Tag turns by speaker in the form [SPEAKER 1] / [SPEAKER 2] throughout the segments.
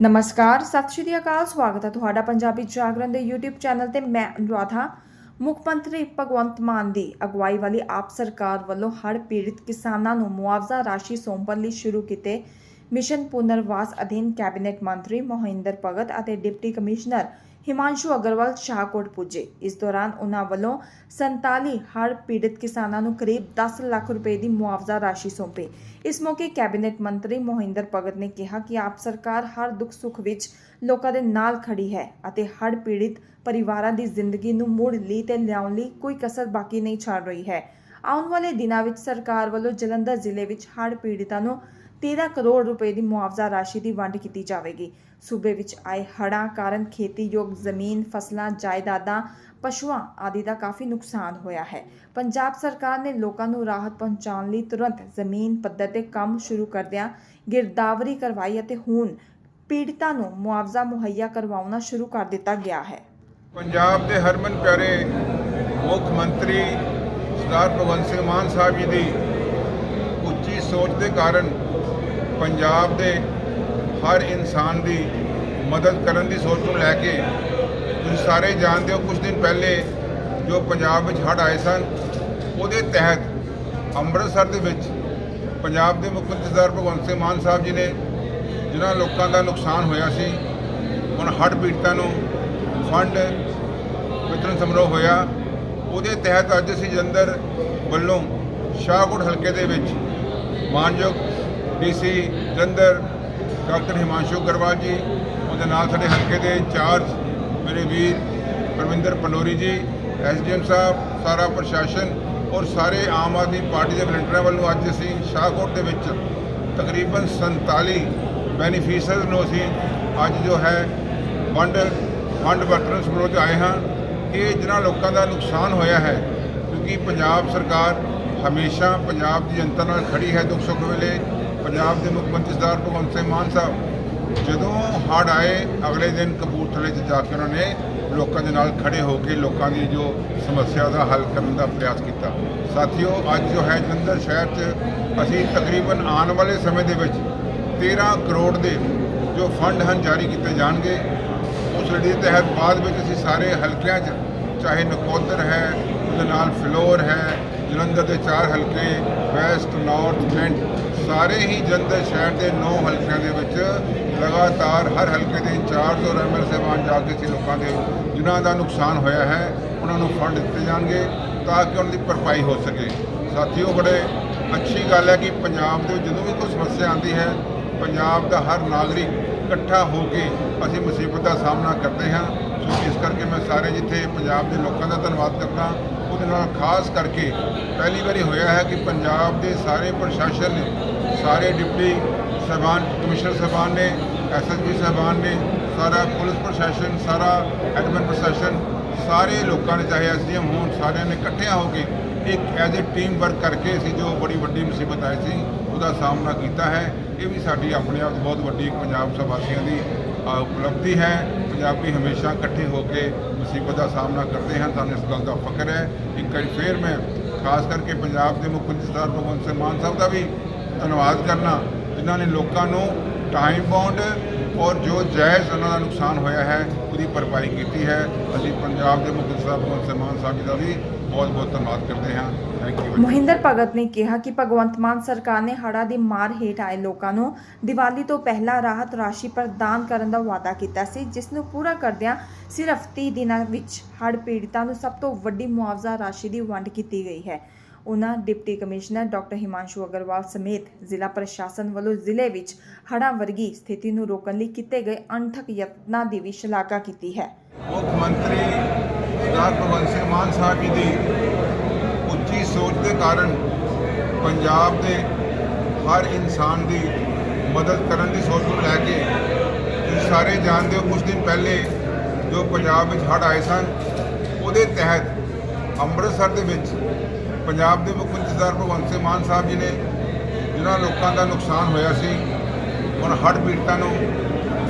[SPEAKER 1] ਨਮਸਕਾਰ, ਸਤਿ ਸ਼੍ਰੀ ਅਕਾਲ, ਸਵਾਗਤ ਹੈ ਤੁਹਾਡਾ ਪੰਜਾਬੀ ਜਾਗਰਣ ਦੇ YouTube ਚੈਨਲ ਤੇ ਮੈਂ ਅਨੁਰਾਧਾ, ਮੁੱਖ ਮੰਤਰੀ ਭਗਵੰਤ ਮਾਨ ਦੀ ਅਗਵਾਈ ਵਾਲੀ ਆਪ ਸਰਕਾਰ ਵੱਲੋਂ ਹੜ੍ਹ ਪੀੜਿਤ ਕਿਸਾਨਾਂ ਨੂੰ ਮੁਆਵਜ਼ਾ ਰਾਸ਼ੀ ਸੌਂਪਣ ਲਈ ਸ਼ੁਰੂ ਕੀਤੇ ਮਿਸ਼ਨ ਪੁਨਰਵਾਸ ਅਧੀਨ ਕੈਬਨਿਟ ਮੰਤਰੀ ਮੋਹਿੰਦਰ ਭਗਤ ਅਤੇ ਡਿਪਟੀ ਕਮਿਸ਼ਨਰ ਹਿਮਾਂਸ਼ੂ ਅਗਰਵਾਲ ਸ਼ਾਹਕੋਟ ਪੁੱਜੇ। ਇਸ ਦੌਰਾਨ ਉਹਨਾਂ ਵੱਲੋਂ 47 ਹੜ੍ਹ ਪੀੜਤ ਕਿਸਾਨਾਂ ਨੂੰ ਕਰੀਬ 10 ਲੱਖ ਰੁਪਏ ਦੀ ਮੁਆਵਜ਼ਾ ਰਾਸ਼ੀ ਸੌਂਪੀ। ਇਸ ਮੌਕੇ ਕੈਬਨਿਟ ਮੰਤਰੀ ਮੋਹਿੰਦਰ ਭਗਤ ਨੇ ਕਿਹਾ ਕਿ ਆਪ ਸਰਕਾਰ ਹਰ ਦੁੱਖ ਸੁੱਖ ਵਿੱਚ ਲੋਕਾਂ ਦੇ ਨਾਲ ਖੜੀ ਹੈ ਅਤੇ ਹੜ੍ਹ ਪੀੜਿਤ ਪਰਿਵਾਰਾਂ ਦੀ ਜ਼ਿੰਦਗੀ ਨੂੰ ਮੁੜ ਲਈ ਤੇ ਲਿਆਉਣ ਲਈ ਕੋਈ ਕਸਰ ਬਾਕੀ ਨਹੀਂ ਛੱਡ ਰਹੀ ਹੈ। ਆਉਣ ਵਾਲੇ ਦਿਨਾਂ ਵਿੱਚ ਸਰਕਾਰ ਵੱਲੋਂ ਜਲੰਧਰ ਜ਼ਿਲ੍ਹੇ ਵਿੱਚ ਹੜ੍ਹ ਪੀੜਤਾਂ ਨੂੰ 13 ਕਰੋੜ ਰੁਪਏ ਦੀ ਮੁਆਵਜ਼ਾ ਰਾਸ਼ੀ ਦੀ ਵੰਡ ਕੀਤੀ ਜਾਵੇਗੀ। ਸੂਬੇ ਵਿੱਚ ਆਏ ਹੜ੍ਹਾਂ ਕਾਰਨ ਖੇਤੀਯੋਗ ਜ਼ਮੀਨ, ਫਸਲਾਂ, ਜਾਇਦਾਦਾਂ, ਪਸ਼ੂਆਂ ਆਦਿ ਦਾ ਕਾਫੀ ਨੁਕਸਾਨ ਹੋਇਆ ਹੈ। ਪੰਜਾਬ ਸਰਕਾਰ ਨੇ ਲੋਕਾਂ ਨੂੰ ਰਾਹਤ ਪਹੁੰਚਾਉਣ ਲਈ ਤੁਰੰਤ ਜ਼ਮੀਨ ਪੱਧਰ ਤੇ ਕੰਮ ਸ਼ੁਰੂ ਕਰਦਿਆਂ ਗਿਰਦਾਵਰੀ ਕਰਵਾਈ ਅਤੇ ਹੁਣ ਪੀੜਤਾਂ ਨੂੰ ਮੁਆਵਜ਼ਾ ਮੁਹੱਈਆ ਕਰਵਾਉਣਾ ਸ਼ੁਰੂ ਕਰ ਦਿੱਤਾ ਗਿਆ ਹੈ।
[SPEAKER 2] ਪੰਜਾਬ ਦੇ ਹਰਮਨ ਪਿਆਰੇ ਮੁੱਖ ਮੰਤਰੀ ਸਰਦਾਰ ਭਗਵੰਤ ਸਿੰਘ ਮਾਨ ਸਾਹਿਬ ਜੀ ਦੀ ਉੱਚੀ ਸੋਚ ਦੇ ਕਾਰਨ ਪੰਜਾਬ ਦੇ ਹਰ ਇਨਸਾਨ ਦੀ ਮਦਦ ਕਰਨ ਦੀ ਸੋਚ ਨੂੰ ਲੈ ਕੇ ਤੁਸੀਂ ਸਾਰੇ ਜਾਣਦੇ ਹੋ ਕੁਝ ਦਿਨ ਪਹਿਲੇ ਜੋ ਪੰਜਾਬ ਵਿੱਚ ਹੜ੍ਹ ਆਏ ਸਨ, ਉਹਦੇ ਤਹਿਤ ਅੰਮ੍ਰਿਤਸਰ ਦੇ ਵਿੱਚ ਪੰਜਾਬ ਦੇ ਮੁੱਖ ਮੰਤਰੀ ਸਰਦਾਰ ਭਗਵੰਤ ਸਿੰਘ ਮਾਨ ਸਾਹਿਬ ਜੀ ਨੇ, ਜਿਨ੍ਹਾਂ ਲੋਕਾਂ ਦਾ ਨੁਕਸਾਨ ਹੋਇਆ ਸੀ, ਹੁਣ ਹੜ੍ਹ ਪੀੜਤਾਂ ਨੂੰ ਫੰਡ ਵਿਤਰਨ ਸਮਾਰੋਹ ਹੋਇਆ। ਉਹਦੇ ਤਹਿਤ ਅੱਜ ਅਸੀਂ ਜਲੰਧਰ ਵੱਲੋਂ ਸ਼ਾਹਕੋਟ ਹਲਕੇ ਦੇ ਵਿੱਚ ਮਾਨਯੋਗ ਡੀਸੀ ਜਲੰਧਰ ਡਾਕਟਰ ਹਿਮਾਂਸ਼ੂ ਅਗਰਵਾਲ ਜੀ, ਉਹਦੇ ਨਾਲ ਸਾਡੇ ਹਲਕੇ ਦੇ ਇੰਚਾਰਜ ਮੇਰੇ ਵੀਰ ਪਰਮਿੰਦਰ ਪੰਡੋਰੀ ਜੀ, ਐਸਡੀਐਮ ਸਾਹਿਬ, ਸਾਰਾ ਪ੍ਰਸ਼ਾਸਨ ਔਰ ਸਾਰੇ ਆਮ ਆਦਮੀ ਪਾਰਟੀ ਦੇ ਵਲੰਟੀਅਰਾਂ ਵੱਲੋਂ ਅੱਜ ਅਸੀਂ ਸ਼ਾਹਕੋਟ ਦੇ ਵਿੱਚ ਤਕਰੀਬਨ 47 ਬੈਨੀਫੀਸ਼ੀਅਰਸ ਨੂੰ ਅਸੀਂ ਅੱਜ ਜੋ ਹੈ ਵੰਡ ਫੰਡ ਵਰਤਨ ਸਮਰੋਹ 'ਚ ਆਏ ਹਾਂ। ਇਹ ਜਿਨ੍ਹਾਂ ਲੋਕਾਂ ਦਾ ਨੁਕਸਾਨ ਹੋਇਆ ਹੈ, ਕਿਉਂਕਿ ਪੰਜਾਬ ਸਰਕਾਰ ਹਮੇਸ਼ਾ ਪੰਜਾਬ ਦੀ ਜਨਤਾ ਨਾਲ ਖੜੀ ਹੈ ਦੁੱਖ ਸੁੱਖ ਵੇਲੇ। ਪੰਜਾਬ ਦੇ ਮੁੱਖ ਮੰਤਰੀ ਸਰਦਾਰ ਭਗਵੰਤ ਸਿੰਘ ਮਾਨ ਸਾਹਿਬ, ਜਦੋਂ ਹੜ੍ਹ ਆਏ, ਅਗਲੇ ਦਿਨ ਕਪੂਰਥਲੇ 'ਚ ਜਾ ਕੇ ਉਹਨਾਂ ਨੇ ਲੋਕਾਂ ਦੇ ਨਾਲ ਖੜੇ ਹੋ ਕੇ ਲੋਕਾਂ ਦੀ ਜੋ ਸਮੱਸਿਆ ਦਾ ਹੱਲ ਕਰਨ ਦਾ ਪ੍ਰਯਾਸ ਕੀਤਾ। ਸਾਥੀਓ, ਅੱਜ ਜੋ ਹੈ ਜਲੰਧਰ ਸ਼ਹਿਰ 'ਚ, ਅਸੀਂ ਤਕਰੀਬਨ ਆਉਣ ਵਾਲੇ ਸਮੇਂ ਦੇ ਵਿੱਚ 13 ਕਰੋੜ ਦੇ ਜੋ ਫੰਡ ਹਨ ਜਾਰੀ ਕੀਤੇ ਜਾਣਗੇ। ਉਸ ਲੜੀ ਦੇ ਤਹਿਤ ਬਾਅਦ ਵਿੱਚ ਅਸੀਂ ਸਾਰੇ ਹਲਕਿਆਂ 'ਚ, ਚਾਹੇ ਨਕੋਦਰ ਹੈ, ਉਹਦੇ ਨਾਲ ਫਲੋਰ ਹੈ, ਜਲੰਧਰ ਦੇ ਚਾਰ ਹਲਕੇ, ਵੈਸਟ, ਨਾਰਥ ਕੈਂਟ ਸਾਰੇ ਹੀ ਜਲੰਧਰ ਸ਼ਹਿਰ ਦੇ 9 ਹਲਕਿਆਂ ਦੇ ਵਿੱਚ ਲਗਾਤਾਰ ਹਰ ਹਲਕੇ ਦੇ ਇੰਚਾਰਜ ਔਰ ਐਮਐਲ ਸਾਹਿਬਾਨ ਜਾ ਕੇ ਸੀ ਲੋਕਾਂ ਦੇ, ਜਿਨ੍ਹਾਂ ਦਾ ਨੁਕਸਾਨ ਹੋਇਆ ਹੈ, ਉਹਨਾਂ ਨੂੰ ਫੰਡ ਦਿੱਤੇ ਜਾਣਗੇ ਤਾਂ ਕਿ ਉਹਨਾਂ ਦੀ ਭਰਪਾਈ ਹੋ ਸਕੇ। ਸਾਥੀਓ ਬੜੇ ਅੱਛੀ ਗੱਲ ਹੈ ਕਿ ਪੰਜਾਬ ਦੇ ਜਦੋਂ ਵੀ ਕੋਈ ਸਮੱਸਿਆ ਆਉਂਦੀ ਹੈ, ਪੰਜਾਬ ਦਾ ਹਰ ਨਾਗਰਿਕ ਇਕੱਠਾ ਹੋ ਕੇ ਅਸੀਂ ਮੁਸੀਬਤ ਦਾ ਸਾਹਮਣਾ ਕਰਦੇ ਹਾਂ। ਸੋ ਇਸ ਕਰਕੇ ਮੈਂ ਸਾਰੇ ਜਿੱਥੇ ਪੰਜਾਬ ਦੇ ਲੋਕਾਂ ਦਾ ਧੰਨਵਾਦ ਕਰਦਾ, ਉਹਦੇ ਨਾਲ ਖਾਸ ਕਰਕੇ ਪਹਿਲੀ ਵਾਰੀ ਹੋਇਆ ਹੈ ਕਿ ਪੰਜਾਬ ਦੇ ਸਾਰੇ ਪ੍ਰਸ਼ਾਸਨ ਨੇ ਸਾਰੇ ਡਿਪਟੀ ਸਾਹਿਬਾਨ, ਕਮਿਸ਼ਨਰ ਸਾਹਿਬਾਨ ਨੇ ਐਸਐਸਪੀ ਸਾਹਿਬਾਨ ਨੇ, ਸਾਰਾ ਪੁਲਿਸ ਪ੍ਰਸ਼ਾਸਨ, ਸਾਰਾ ਐਡਮਿਨ ਪ੍ਰਸ਼ਾਸਨ, ਸਾਰੇ ਲੋਕਾਂ ਨੇ ਚਾਹੇ ਐਸਡੀਐਮ ਹੋਣ, ਸਾਰਿਆਂ ਨੇ ਇਕੱਠਿਆਂ ਹੋ ਕੇ ਇੱਕ ਐਜ਼ ਅ ਟੀਮ ਵਰਕ ਕਰਕੇ ਅਸੀਂ ਜੋ ਬੜੀ ਵੱਡੀ ਮੁਸੀਬਤ ਆਈ ਸੀ, ਉਹਦਾ ਸਾਹਮਣਾ ਕੀਤਾ ਹੈ। ਇਹ ਵੀ ਸਾਡੀ ਆਪਣੇ ਆਪ ਬਹੁਤ ਵੱਡੀ ਪੰਜਾਬ ਸਭ ਵਾਸੀਆਂ ਦੀ ਉਪਲਬਧੀ ਹੈ। ਪੰਜਾਬੀ ਹਮੇਸ਼ਾ ਇਕੱਠੇ ਹੋ ਕੇ ਮੁਸੀਬਤ ਦਾ ਸਾਹਮਣਾ ਕਰਦੇ ਹਨ, ਸਾਨੂੰ ਇਸ ਗੱਲ ਦਾ ਫਖਰ ਹੈ। ਇੱਕ ਵਾਰੀ ਫੇਰ ਮੈਂ, ਖਾਸ ਕਰਕੇ ਪੰਜਾਬ ਦੇ ਮੁੱਖ ਮੰਤਰੀ ਸਰਦਾਰ ਭਗਵੰਤ ਸਿੰਘ ਮਾਨ ਸਾਹਿਬ ਦਾ ਵੀ ਧੰਨਵਾਦ ਕਰਨਾ ਜਿਨ੍ਹਾਂ ਨੇ ਲੋਕਾਂ ਨੂੰ ਟਾਈਮ ਬਾਉਂਡ ਔਰ ਜੋ ਜਾਇਜ਼ ਉਹਨਾਂ ਦਾ ਨੁਕਸਾਨ ਹੋਇਆ ਹੈ ਉਹਦੀ ਭਰਪਾਈ ਕੀਤੀ ਹੈ। ਅਸੀਂ ਪੰਜਾਬ ਦੇ ਮੁੱਖ ਮੰਤਰੀ ਸਰਦਾਰ ਭਗਵੰਤ ਸਿੰਘ ਮਾਨ ਸਾਹਿਬ ਜੀ ਦਾ ਵੀ ਬਹੁਤ ਬਹੁਤ ਧੰਨਵਾਦ ਕਰਦੇ ਹਾਂ। ਥੈਂਕ ਯੂ
[SPEAKER 1] ਮੋਹਿੰਦਰ ਭਗਤ ਨੇ ਕਿਹਾ ਕਿ ਭਗਵੰਤ ਮਾਨ ਸਰਕਾਰ ਨੇ ਹੜ੍ਹਾਂ ਦੀ ਮਾਰ ਹੇਠ ਆਏ ਲੋਕਾਂ ਨੂੰ ਦੀਵਾਲੀ ਤੋਂ ਪਹਿਲਾਂ ਰਾਹਤ ਰਾਸ਼ੀ ਪ੍ਰਦਾਨ ਕਰਨ ਦਾ ਵਾਅਦਾ ਕੀਤਾ ਸੀ ਜਿਸ ਨੂੰ ਪੂਰਾ ਕਰਦਿਆਂ ਸਿਰਫ 30 ਦਿਨਾਂ ਵਿੱਚ ਹੜ੍ਹ ਪੀੜਤਾਂ ਨੂੰ ਸਭ ਤੋਂ ਵੱਡੀ ਮੁਆਵਜ਼ਾ ਰਾਸ਼ੀ ਦੀ ਵੰਡ ਕੀਤੀ ਗਈ ਹੈ। ਉਹਨਾਂ deputy commissioner doctor Himanshu Agarwal ਸਮੇਤ ਜ਼ਿਲ੍ਹਾ ਪ੍ਰਸ਼ਾਸਨ ਵੱਲੋਂ ਜ਼ਿਲ੍ਹੇ ਵਿੱਚ ਹੜ੍ਹਾਂ ਵਰਗੀ ਸਥਿਤੀ ਨੂੰ ਰੋਕਣ ਲਈ ਕੀਤੇ ਗਏ ਅਣਥਕ ਯਤਨਾਂ ਦੀ ਵੀ ਸ਼ਲਾਘਾ ਕੀਤੀ ਹੈ।
[SPEAKER 2] ਮੁੱਖ ਮੰਤਰੀ ਸਰਦਾਰ ਭਗਵੰਤ ਸਿੰਘ ਮਾਨ ਸਾਹਿਬ ਜੀ ਦੀ ਉੱਚੀ ਸੋਚ ਦੇ ਕਾਰਨ ਪੰਜਾਬ ਦੇ ਹਰ ਇਨਸਾਨ ਦੀ ਮਦਦ ਕਰਨ ਦੀ ਸੋਚ ਨੂੰ ਲੈ ਕੇ ਤੁਸੀਂ ਸਾਰੇ ਜਾਣਦੇ ਹੋ ਕੁਝ ਦਿਨ ਪਹਿਲੇ ਜੋ ਪੰਜਾਬ ਵਿੱਚ ਹੜ੍ਹ ਆਏ ਸਨ, ਉਹਦੇ ਤਹਿਤ ਅੰਮ੍ਰਿਤਸਰ ਦੇ ਵਿੱਚ ਪੰਜਾਬ ਦੇ ਮੁੱਖ ਮੰਤਰੀ ਸਰਦਾਰ ਭਗਵੰਤ ਸਿੰਘ ਮਾਨ ਸਾਹਿਬ ਜੀ ਨੇ ਜਿਨ੍ਹਾਂ ਲੋਕਾਂ ਦਾ ਨੁਕਸਾਨ ਹੋਇਆ ਸੀ, ਹੁਣ ਹੜ੍ਹ ਪੀੜਤਾਂ ਨੂੰ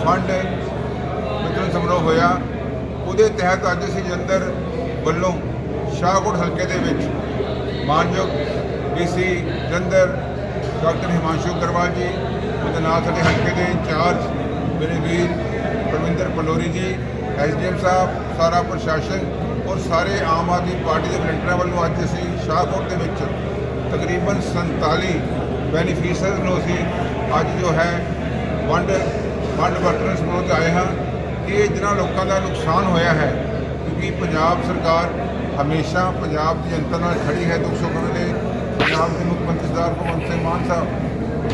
[SPEAKER 2] ਫੰਡ ਵਿਤਰਨ ਸਮਾਰੋਹ ਹੋਇਆ। ਉਹਦੇ ਤਹਿਤ ਅੱਜ ਅਸੀਂ ਜਲੰਧਰ ਵੱਲੋਂ ਸ਼ਾਹਕੋਟ ਹਲਕੇ ਦੇ ਵਿੱਚ ਮਾਨਯੋਗ ਡੀਸੀ ਜਲੰਧਰ ਡਾਕਟਰ ਹਿਮਾਂਸ਼ੂ ਅਗਰਵਾਲ ਜੀ, ਉਹਦੇ ਨਾਲ ਸਾਡੇ ਹਲਕੇ ਦੇ ਇੰਚਾਰਜ ਮੇਰੇ ਵੀਰ ਪ੍ਰਵਿੰਦਰ ਪਲੋਰੀ ਜੀ, ਐਸਡੀਐਮ ਸਾਹਿਬ, ਸਾਰਾ ਪ੍ਰਸ਼ਾਸਨ ਔਰ ਸਾਰੇ ਆਮ ਆਦਮੀ ਪਾਰਟੀ ਦੇ ਵਲੰਟੀਅਰਾਂ ਵੱਲੋਂ ਅੱਜ ਅਸੀਂ ਸ਼ਾਹਕੋਟ ਦੇ ਵਿੱਚ ਤਕਰੀਬਨ 47 ਬੈਨੀਫੀਸ਼ੀਅਰ ਨੂੰ ਅਸੀਂ ਅੱਜ ਜੋ ਹੈ ਵੰਡ ਵੰਡ ਵਰਤਨ ਸਮੂਹ ਤੇ ਆਏ ਹਾਂ। ਇਹ ਜਿਨ੍ਹਾਂ ਲੋਕਾਂ ਦਾ ਨੁਕਸਾਨ ਹੋਇਆ ਹੈ, ਕਿਉਂਕਿ ਪੰਜਾਬ ਸਰਕਾਰ ਹਮੇਸ਼ਾ ਪੰਜਾਬ ਦੀ ਜਨਤਾ ਨਾਲ ਖੜੀ ਹੈ ਦੁੱਖ ਸੁੱਖ ਵੇਲੇ ਪੰਜਾਬ ਦੇ ਮੁੱਖ ਮੰਤਰੀ ਸਰਦਾਰ ਭਗਵੰਤ ਸਿੰਘ ਮਾਨ ਸਾਹਿਬ,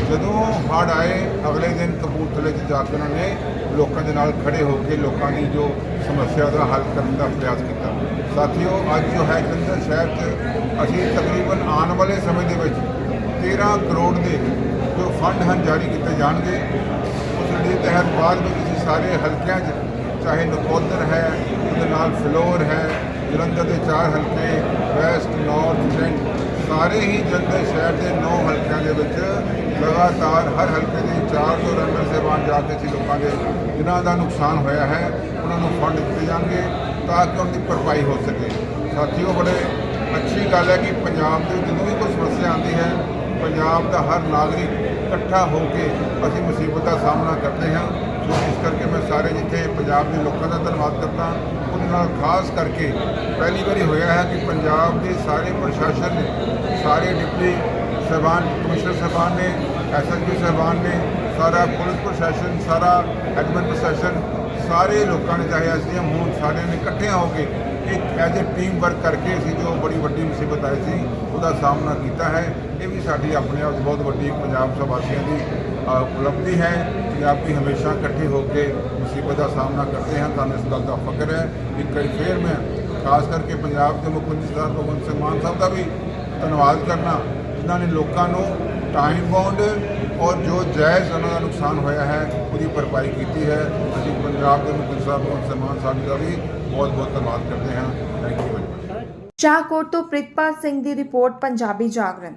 [SPEAKER 2] ਜਦੋਂ ਹੜ੍ਹ ਆਏ, ਅਗਲੇ ਦਿਨ ਕਪੂਰਥਲੇ 'ਚ ਜਾ ਕੇ ਉਹਨਾਂ ਨੇ ਲੋਕਾਂ ਦੇ ਨਾਲ ਖੜੇ ਹੋ ਕੇ ਲੋਕਾਂ ਦੀ ਜੋ ਸਮੱਸਿਆ ਦਾ ਹੱਲ ਕਰਨ ਦਾ ਪ੍ਰਯਾਸ ਕੀਤਾ। ਸਾਥੀਓ, ਅੱਜ ਜੋ ਹੈ ਜਲੰਧਰ ਸ਼ਹਿਰ 'ਚ, ਅਸੀਂ ਤਕਰੀਬਨ ਆਉਣ ਵਾਲੇ ਸਮੇਂ ਦੇ ਵਿੱਚ 13 ਕਰੋੜ ਦੇ ਜੋ ਫੰਡ ਹਨ ਜਾਰੀ ਕੀਤੇ ਜਾਣਗੇ। ਉਸ ਦੇ ਤਹਿਤ ਬਾਅਦ ਵਿੱਚ ਅਸੀਂ ਸਾਰੇ ਹਲਕਿਆਂ 'ਚ, ਚਾਹੇ ਨਕੋਦਰ ਹੈ, ਉਹਦੇ ਨਾਲ ਫਲੋਰ ਹੈ, ਜਲੰਧਰ ਦੇ ਚਾਰ ਹਲਕੇ, ਵੈਸਟ, ਨਾਰਥ, ਸੈਂਟ, ਸਾਰੇ ਹੀ ਜਲੰਧਰ ਸ਼ਹਿਰ ਦੇ 9 ਹਲਕਿਆਂ ਦੇ ਵਿੱਚ ਲਗਾਤਾਰ ਹਰ ਹਲਕੇ ਦੇ ਚਾਰ ਤੋਂ ਰਨਰ ਸੇਵਾਨ ਜਾ ਕੇ ਅਸੀਂ ਲੋਕਾਂ ਦੇ ਜਿਨ੍ਹਾਂ ਦਾ ਨੁਕਸਾਨ ਹੋਇਆ ਹੈ, ਉਹਨਾਂ ਨੂੰ ਫੰਡ ਦਿੱਤੇ ਜਾਣਗੇ। ਤਾਂ ਕਿ ਉਹਦੀ ਭਰਪਾਈ ਹੋ ਸਕੇ। ਸਾਥੀਓ, ਬੜੇ ਅੱਛੀ ਗੱਲ ਹੈ ਕਿ ਪੰਜਾਬ ਦੇ ਜਦੋਂ ਵੀ ਕੋਈ ਸਮੱਸਿਆ ਆਉਂਦੀ ਹੈ, ਪੰਜਾਬ ਦਾ ਹਰ ਨਾਗਰਿਕ ਇਕੱਠਾ ਹੋ ਕੇ ਅਸੀਂ ਮੁਸੀਬਤ ਦਾ ਸਾਹਮਣਾ ਕਰਦੇ ਹਾਂ। ਸੋ ਇਸ ਕਰਕੇ ਮੈਂ ਸਾਰੇ ਜਿੱਥੇ ਪੰਜਾਬ ਦੇ ਲੋਕਾਂ ਦਾ ਧੰਨਵਾਦ ਕਰਦਾ ਉਹਨਾਂ ਨਾਲ ਖਾਸ ਕਰਕੇ ਪਹਿਲੀ ਵਾਰੀ ਹੋਇਆ ਹੈ ਕਿ ਪੰਜਾਬ ਦੇ ਸਾਰੇ ਪ੍ਰਸ਼ਾਸਨ ਨੇ, ਸਾਰੇ ਡਿਪਟੀ ਸਾਹਿਬਾਨ, ਕਮਿਸ਼ਨਰ ਸਾਹਿਬਾਨ ਨੇ ਐਸਐਸਪੀ ਸਾਹਿਬਾਨ ਨੇ ਸਾਰਾ ਪੁਲਿਸ ਪ੍ਰਸ਼ਾਸਨ, ਸਾਰਾ ਐਡਮਿਨ ਪ੍ਰਸ਼ਾਸਨ, ਸਾਰੇ ਲੋਕਾਂ ਨੇ ਚਾਹੇ ਐਸਡੀਐਮ ਹੋਣ ਸਾਰਿਆਂ ਨੇ ਇਕੱਠਿਆਂ ਹੋ ਕੇ ਇੱਕ ਐਜ਼ ਅ ਟੀਮ ਵਰਕ ਕਰਕੇ ਅਸੀਂ ਜੋ ਬੜੀ ਵੱਡੀ ਮੁਸੀਬਤ ਆਈ ਸੀ, ਉਹਦਾ ਸਾਹਮਣਾ ਕੀਤਾ ਹੈ। ਇਹ ਵੀ ਸਾਡੀ ਆਪਣੇ ਆਪ ਬਹੁਤ ਵੱਡੀ ਪੰਜਾਬ ਸਭ ਵਾਸੀਆਂ ਦੀ ਉਪਲਬਧੀ ਹੈ। ਪੰਜਾਬੀ ਹਮੇਸ਼ਾ ਇਕੱਠੇ ਹੋ ਕੇ ਮੁਸੀਬਤ ਦਾ ਸਾਹਮਣਾ ਕਰਦੇ ਹਨ ਤੁਹਾਨੂੰ ਇਸ ਗੱਲ ਦਾ ਫਖਰ ਹੈ ਇੱਕ ਵਾਰੀ ਫੇਰ ਮੈਂ ਖਾਸ ਕਰਕੇ ਪੰਜਾਬ ਦੇ ਮੁੱਖ ਮੰਤਰੀ ਸਰਦਾਰ ਭਗਵੰਤ ਸਿੰਘ ਮਾਨ ਸਾਹਿਬ ਦਾ ਵੀ ਧੰਨਵਾਦ ਕਰਨਾ, ਜਿਨ੍ਹਾਂ ਨੇ ਲੋਕਾਂ ਨੂੰ ਟਾਈਮ ਬਾਉਂਡ ਔਰ ਜੋ ਜਾਇਜ਼ ਉਹਨਾਂ ਦਾ ਨੁਕਸਾਨ ਹੋਇਆ ਹੈ, ਉਹਦੀ ਭਰਪਾਈ ਕੀਤੀ ਹੈ। ਅਸੀਂ ਪੰਜਾਬ ਦੇ ਮੁੱਖ ਸਾਹਿਬ ਭਗਵੰਤ ਸਿੰਘ ਸਾਹਿਬ ਦਾ ਵੀ ਬਹੁਤ ਬਹੁਤ ਧੰਨਵਾਦ ਕਰਦੇ ਹਾਂ। Thank you very much
[SPEAKER 1] Shahkot ਤੋਂ ਪ੍ਰਿਤਪਾਲ ਸਿੰਘ ਦੀ ਰਿਪੋਰਟ, ਪੰਜਾਬੀ ਜਾਗਰਣ।